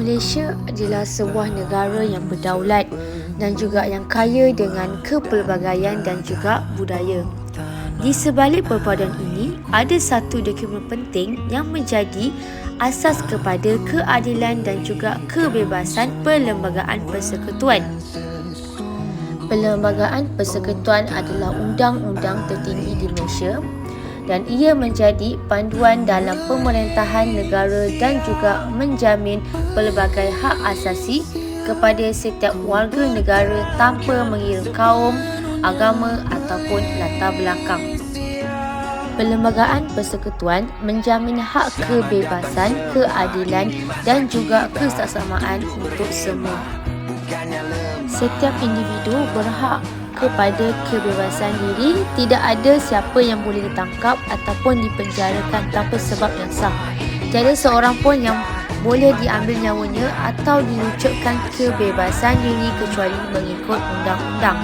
Malaysia adalah sebuah negara yang berdaulat dan juga yang kaya dengan kepelbagaian dan juga budaya. Di sebalik perpaduan ini, ada satu dokumen penting yang menjadi asas kepada keadilan dan juga kebebasan Perlembagaan Persekutuan. Perlembagaan Persekutuan adalah undang-undang tertinggi di Malaysia dan ia menjadi panduan dalam pemerintahan negara dan juga menjamin pelbagai hak asasi kepada setiap warga negara tanpa mengira kaum, agama ataupun latar belakang. Perlembagaan Persekutuan menjamin hak kebebasan, keadilan dan juga kesamaan untuk semua. Setiap individu berhak kepada kebebasan diri, tidak ada siapa yang boleh ditangkap ataupun dipenjarakan tanpa sebab yang sah. Tiada seorang pun yang boleh diambil nyawanya atau dilucutkan kebebasan diri kecuali mengikut undang-undang.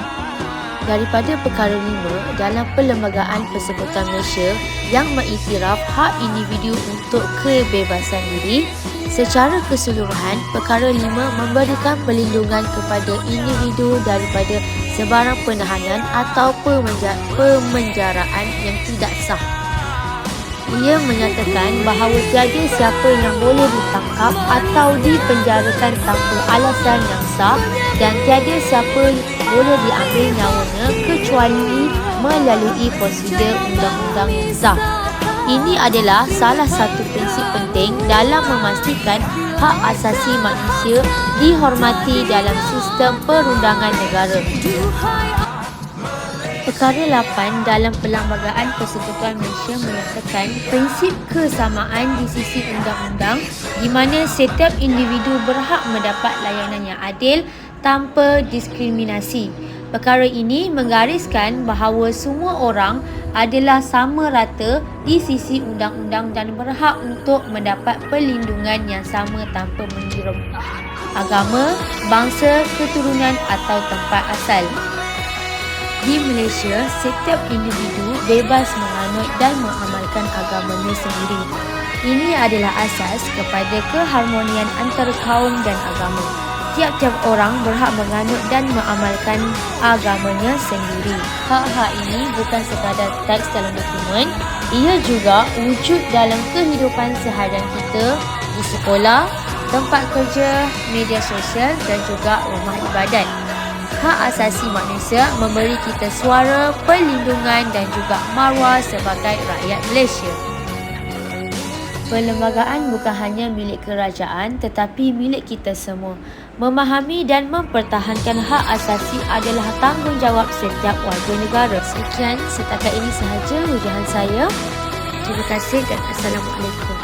Daripada perkara lima dalam Perlembagaan Persekutuan Malaysia yang mengiktiraf hak individu untuk kebebasan diri, Secara keseluruhan, perkara lima memberikan perlindungan kepada individu daripada sebarang penahanan atau pemenjaraan yang tidak sah. Ia menyatakan bahawa tiada siapa yang boleh ditangkap atau dipenjarakan tanpa alasan yang sah dan tiada siapa boleh diambil nyawanya kecuali melalui prosedur undang-undang yang sah. Ini adalah salah satu prinsip penting dalam memastikan hak asasi manusia dihormati dalam sistem perundangan negara. Perkara 8 dalam Perlembagaan Persekutuan Malaysia menyatakan prinsip kesamaan di sisi undang-undang di mana setiap individu berhak mendapat layanan yang adil tanpa diskriminasi. Perkara ini menggariskan bahawa semua orang adalah sama rata di sisi undang-undang dan berhak untuk mendapat perlindungan yang sama tanpa mengira agama, bangsa, keturunan atau tempat asal. Di Malaysia, setiap individu bebas menganut dan mengamalkan agamanya sendiri. Ini adalah asas kepada keharmonian antara kaum dan agama tiap-tiap orang berhak menganut dan mengamalkan agamanya sendiri. Hak-hak ini bukan sekadar teks dalam dokumen, ia juga wujud dalam kehidupan seharian kita di sekolah, tempat kerja, media sosial dan juga rumah ibadat. Hak asasi manusia memberi kita suara, perlindungan dan juga maruah sebagai rakyat Malaysia. Perlembagaan bukan hanya milik kerajaan tetapi milik kita semua. Memahami dan mempertahankan hak asasi adalah tanggungjawab setiap warga negara. Sekian setakat ini sahaja ujian saya. Terima kasih dan Assalamualaikum.